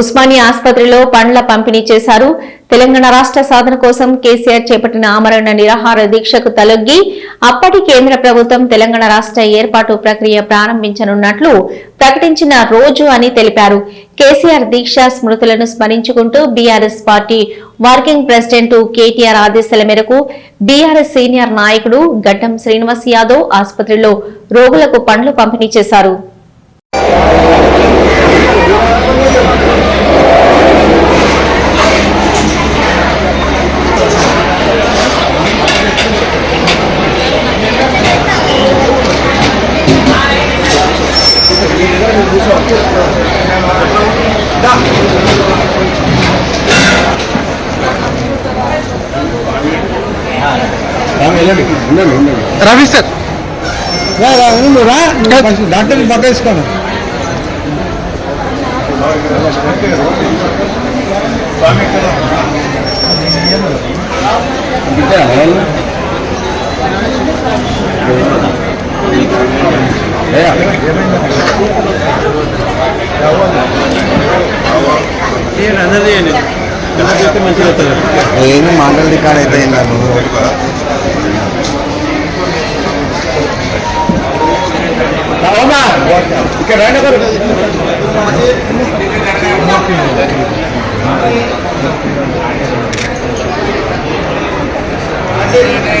ఉస్మానియా ఆసుపత్రిలో పండ్ల పంపిణీ చేశారు. తెలంగాణ రాష్ట్ర సాధన కోసం కేసీఆర్ చేపట్టిన ఆమరణ నిరాహార దీక్షకు తలొగ్గి అప్పటి కేంద్ర ప్రభుత్వం తెలంగాణ రాష్ట్ర ఏర్పాటు ప్రక్రియ ప్రారంభించనున్నట్లు ప్రకటించిన రోజు అని తెలిపారు. కేసీఆర్ దీక్ష స్మృతులను స్మరించుకుంటూ BRS party working president KTR ఆదేశాల మేరకు బీఆర్ఎస్ సీనియర్ నాయకుడు గడ్డం శ్రీనివాస్ యాదవ్ ఆసుపత్రిలో రోగులకు పండ్లు పంపిణీ చేశారు. రవి సార్. నువ్వు రా డాక్టర్ని పట్టేసుకోను అందరిది మంచిగా అవుతుంది ఏమి మాటలు రికార్డ్ అయితే నువ్వు ఇక్కడ రండి ఒకరు. చేస్తావా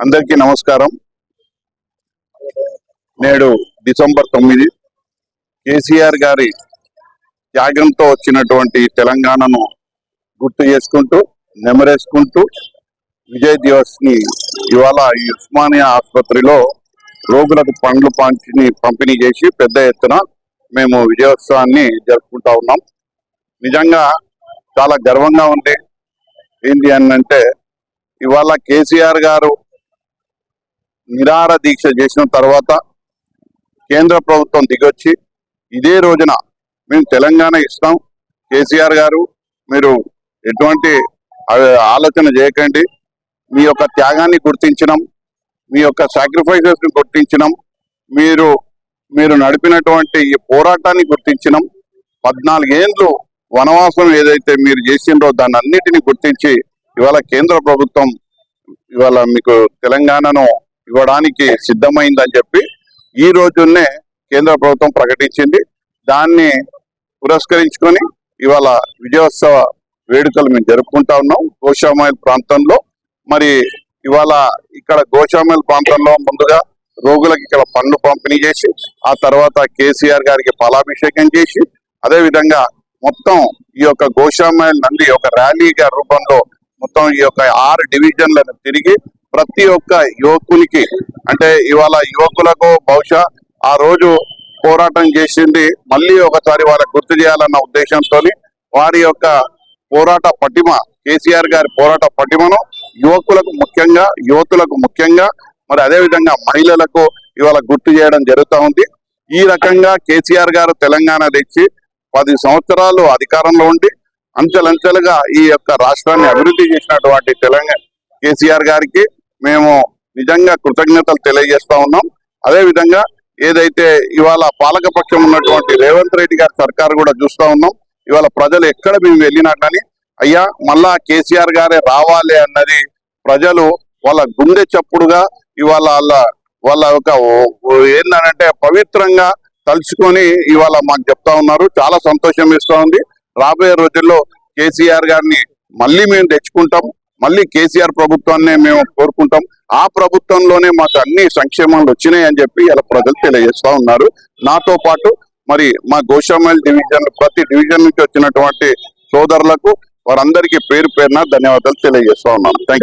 అందరికీ నమస్కారం. నేడు డిసెంబర్ తొమ్మిది. కేసీఆర్ గారి త్యాగంతో వచ్చినటువంటి తెలంగాణను గుర్తు చేసుకుంటూ నెమరేసుకుంటూ విజయ్ దివస్ని ఇవాళ ఈ ఉస్మానియా ఆసుపత్రిలో రోగులకు పండ్లు పంచిని పంపిణీ చేసి పెద్ద ఎత్తున మేము విజయోత్సవాన్ని జరుపుకుంటా ఉన్నాం. నిజంగా చాలా గర్వంగా ఉంది ఏంటి అని అంటే ఇవాళ కేసీఆర్ గారు నిరార దీక్ష చేసిన తర్వాత కేంద్ర ప్రభుత్వం దిగొచ్చి ఇదే రోజున మేము తెలంగాణ ఇస్తాం. కేసీఆర్ గారు మీరు ఎటువంటి ఆలోచన చేయకండి. మీ యొక్క త్యాగాన్ని గుర్తించడం మీ యొక్క సాక్రిఫైసెస్ని గుర్తించడం మీరు మీరు నడిపినటువంటి ఈ పోరాటాన్ని గుర్తించడం పద్నాలుగేండ్లు వనవాసం ఏదైతే మీరు చేసిండ్రో దాన్ని అన్నిటిని గుర్తించి ఇవాళ కేంద్ర ప్రభుత్వం ఇవాళ మీకు తెలంగాణను ఇవ్వడానికి సిద్ధమైందని చెప్పి ఈ రోజునే కేంద్ర ప్రభుత్వం ప్రకటించింది. దాన్ని పురస్కరించుకొని ఇవాళ విజయోత్సవ వేడుకలు మేము జరుపుకుంటా ఉన్నాం. గోషామైల్ ప్రాంతంలో. మరి ఇవాళ ఇక్కడ గోషామైల్ ప్రాంతంలో ముందుగా రోగులకు ఇక్కడ పండ్లు పంపిణీ చేసి ఆ తర్వాత కేసీఆర్ గారికి పాలాభిషేకం చేసి అదేవిధంగా మొత్తం ఈ యొక్క గోషామైల్ నుండి ఒక ర్యాలీగా రూపంలో మొత్తం ఈ యొక్క ఆరు డివిజన్లను తిరిగి ప్రతి ఒక్క యువకునికి అంటే ఇవాళ యువకులకు బహుశా ఆ రోజు పోరాటం చేసింది మళ్ళీ ఒకసారి వాళ్ళకు గుర్తు చేయాలన్న ఉద్దేశంతో వారి యొక్క పోరాట పటిమ కేసీఆర్ గారి పోరాట పటిమను యువకులకు ముఖ్యంగా యువతులకు ముఖ్యంగా మరి అదేవిధంగా మహిళలకు ఇవాళ గుర్తు చేయడం జరుగుతూ ఉంది. ఈ రకంగా కేసీఆర్ గారు తెలంగాణ తెచ్చి పది సంవత్సరాలు అధికారంలో ఉండి అంచెలంచెలుగా ఈ యొక్క రాష్ట్రాన్ని అభివృద్ధి చేసినటువంటి తెలంగాణ కేసీఆర్ గారికి మేము నిజంగా కృతజ్ఞతలు తెలియజేస్తా ఉన్నాం. అదేవిధంగా ఏదైతే ఇవాళ పాలకపక్షం ఉన్నటువంటి రేవంత్ రెడ్డి గారి సర్కారు కూడా చూస్తా ఉన్నాం. ఇవాళ ప్రజలు ఎక్కడ మేము వెళ్ళినా కానీ అయ్యా మళ్ళా కేసీఆర్ గారే రావాలి అన్నది ప్రజలు వాళ్ళ గుండె చప్పుడుగా ఇవాళ వాళ్ళ వాళ్ళ ఒక ఏంటంటే పవిత్రంగా తలుచుకొని ఇవాళ మాకు చెప్తా ఉన్నారు. చాలా సంతోషం ఇస్తా ఉంది. రాబోయే రోజుల్లో కేసీఆర్ గారిని మళ్ళీ మేము తెచ్చుకుంటాం. మళ్ళీ కేసీఆర్ ప్రభుత్వాన్ని మేము కోరుకుంటాం. ఆ ప్రభుత్వంలోనే మాకు అన్ని సంక్షేమాలు వచ్చినాయి అని చెప్పి ఇలా ప్రజలు తెలియజేస్తా ఉన్నారు. నాతో పాటు మరి మా గోషామల్ డివిజన్ ప్రతి డివిజన్ నుంచి వచ్చినటువంటి సోదరులకు వారందరికీ పేరు పేరున ధన్యవాదాలు తెలియజేస్తా ఉన్నాను. థ్యాంక్